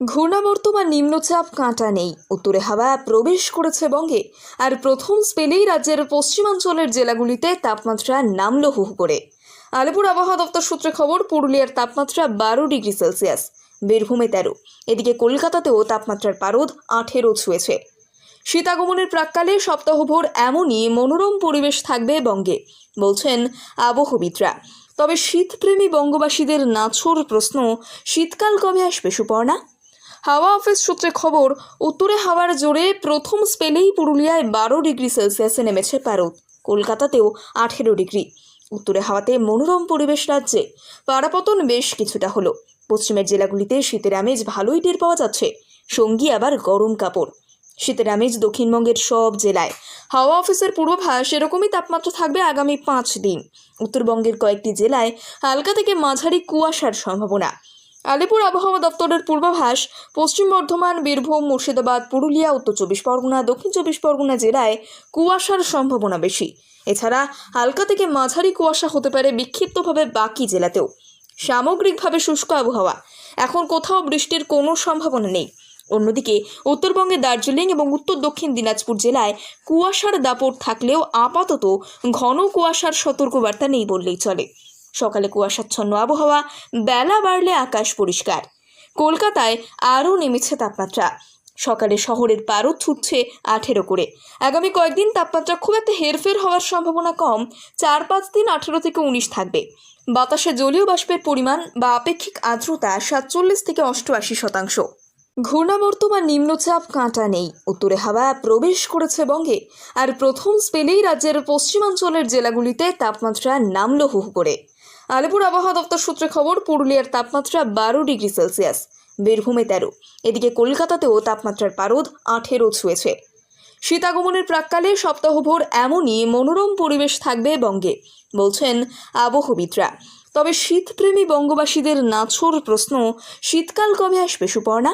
ঘূর্ণাবর্ত বা নিম্নচাপ কাঁটা নেই। উত্তরে হাওয়া প্রবেশ করেছে বঙ্গে, আর প্রথম স্পেলেই রাজ্যের পশ্চিমাঞ্চলের জেলাগুলিতে তাপমাত্রা নামল হু করে। আলিপুর আবহাওয়া দপ্তর সূত্রে খবর, পুরুলিয়ার তাপমাত্রা বারো ডিগ্রি সেলসিয়াস, বীরভূমে তেরো। এদিকে কলকাতাতেও তাপমাত্রার পারদ আঠেরো ছুঁয়েছে। শীত আগমনের প্রাককালে সপ্তাহভর এমনই মনোরম পরিবেশ থাকবে বঙ্গে, বলছেন আবহবিদরা। তবে শীতপ্রেমী বঙ্গবাসীদের নাছোর প্রশ্ন, শীতকাল কবে আসবে সুপর্ণা? হাওয়া অফিস সূত্রে খবর, উত্তরে হাওয়ার জোরে প্রথম স্পেলেই পুরুলিয়ায় বারো ডিগ্রি সেলসিয়াসে নেমেছে পারদ, কলকাতাতেও আঠেরো ডিগ্রি। উত্তরে হাওয়াতে মনোরম পরিবেশ রাজ্যে। পাড়াপতন বেশ কিছুটা হলো। পশ্চিমের জেলাগুলিতে শীতের আমেজ ভালোই টের পাওয়া যাচ্ছে। সঙ্গী আবার গরম কাপড়। শীতের আমেজ দক্ষিণবঙ্গের সব জেলায়। হাওয়া অফিসের পূর্বাভাস এরকমই তাপমাত্রা থাকবে আগামী পাঁচ দিন। উত্তরবঙ্গের কয়েকটি জেলায় হালকা থেকে মাঝারি কুয়াশার সম্ভাবনা। আলিপুর আবহাওয়া দপ্তরের পূর্বাভাস, পশ্চিম বর্ধমান, বীরভূম, মুর্শিদাবাদ, পুরুলিয়া, উত্তর চব্বিশ পরগনা, দক্ষিণ চব্বিশ পরগনা জেলায় কুয়াশার সম্ভাবনা বেশি। এছাড়া হালকা থেকে মাঝারি কুয়াশা হতে পারে বিক্ষিপ্তভাবে বাকি জেলাতেও। সামগ্রিকভাবে শুষ্ক আবহাওয়া। এখন কোথাও বৃষ্টির কোনো সম্ভাবনা নেই। অন্যদিকে, উত্তরবঙ্গে দার্জিলিং এবং উত্তর দক্ষিণ দিনাজপুর জেলায় কুয়াশার দাপট থাকলেও আপাতত ঘন কুয়াশার সতর্কবার্তা নেই বললেই চলে। সকালে কুয়াশাচ্ছন্ন আবহাওয়া, বেলা বাড়লে আকাশ পরিষ্কার। কলকাতায় আরও নেমেছে তাপমাত্রা। সকালে শহরের পারদ ছুটছে আঠেরো করে। আগামী কয়েকদিন তাপমাত্রা খুব একটা হেরফের হওয়ার সম্ভাবনা কম, চার পাঁচ দিন আঠেরো থেকে উনিশ থাকবে। বাতাসে জলীয় বাষ্পের পরিমাণ বা আপেক্ষিক আর্দ্রতা সাতচল্লিশ থেকে অষ্টআশি শতাংশ। ঘূর্ণাবর্ত বা নিম্নচাপ কাঁটা নেই। উত্তরে হাওয়া প্রবেশ করেছে বঙ্গে, আর প্রথম স্পেলেই রাজ্যের পশ্চিমাঞ্চলের জেলাগুলিতে তাপমাত্রা নামল হু করে। আলিপুর আবহাওয়া দপ্তর সূত্রে খবর, পুরুলিয়ার তাপমাত্রা বারো ডিগ্রি সেলসিয়াস, বীরভূমে তেরো। এদিকে কলকাতাতেও তাপমাত্রার পারদ আঠেরো ছুঁয়েছে। শীত আগমনের প্রাককালে সপ্তাহভর এমনই মনোরম পরিবেশ থাকবে বঙ্গে, বলছেন আবহবিদরা। তবে শীতপ্রেমী বঙ্গবাসীদের নাছোর প্রশ্ন, শীতকাল কবে আসবে সুপর্ণা?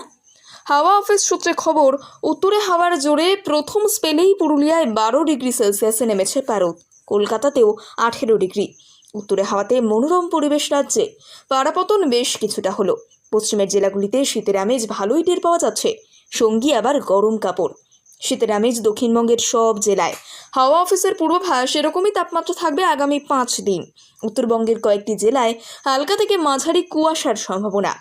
হাওয়া অফিস সূত্রে খবর, উত্তরে হাওয়ার জোরে প্রথম স্পেলেই পুরুলিয়ায় বারো ডিগ্রি সেলসিয়াসে নেমেছে পারদ, কলকাতাতেও আঠেরো ডিগ্রি। উত্তরে হাওয়াতে মনোরম পরিবেশ রাজ্যে। পাড়াপতন বেশ কিছুটা হলো। পশ্চিমের জেলাগুলিতে শীতের আমেজ ভালোই টের পাওয়া যাচ্ছে। সঙ্গী আবার গরম কাপড়। শীতের আমেজ দক্ষিণবঙ্গের সব জেলায়। হাওয়া অফিসের পূর্বাভাস এরকমই তাপমাত্রা থাকবে আগামী পাঁচ দিন। উত্তরবঙ্গের কয়েকটি জেলায় হালকা থেকে মাঝারি কুয়াশার সম্ভাবনা।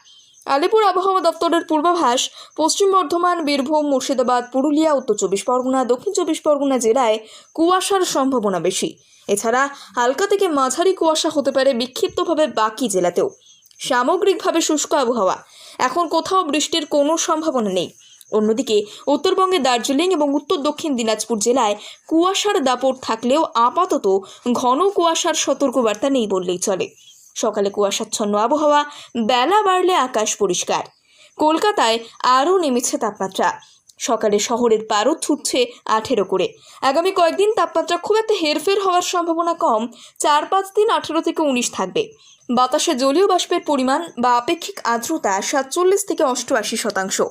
আলিপুর আবহাওয়া দপ্তরের পূর্বাভাস, পশ্চিম বর্ধমান, বীরভূম, মুর্শিদাবাদ, পুরুলিয়া, উত্তর চব্বিশ পরগনা, দক্ষিণ চব্বিশ পরগনা জেলায় কুয়াশার সম্ভাবনা বেশি। এছাড়া হালকা থেকে মাঝারি কুয়াশা হতে পারে বিক্ষিপ্তভাবে বাকি জেলাতেও। সামগ্রিকভাবে শুষ্ক আবহাওয়া। এখন কোথাও বৃষ্টির কোনো সম্ভাবনা নেই। অন্যদিকে উত্তরবঙ্গে দার্জিলিং এবং উত্তর দক্ষিণ দিনাজপুর জেলায় কুয়াশার দাপট থাকলেও আপাতত ঘন কুয়াশার সতর্কবার্তা নেই বললেই চলে। সকালে কুয়াশাচ্ছন্ন আবহাওয়া, বেলা বাড়লে আকাশ পরিষ্কার। কলকাতায় আরও নেমেছে তাপমাত্রা। সকালে শহরের পারও ছুটছে আঠেরো করে। আগামী কয়েকদিন তাপমাত্রা খুব একটা হেরফের হওয়ার সম্ভাবনা কম, চার পাঁচ দিন আঠেরো থেকে উনিশ থাকবে। বাতাসে জলীয় বাষ্পের পরিমাণ বা আপেক্ষিক আর্দ্রতা সাতচল্লিশ থেকে অষ্টআশি শতাংশ।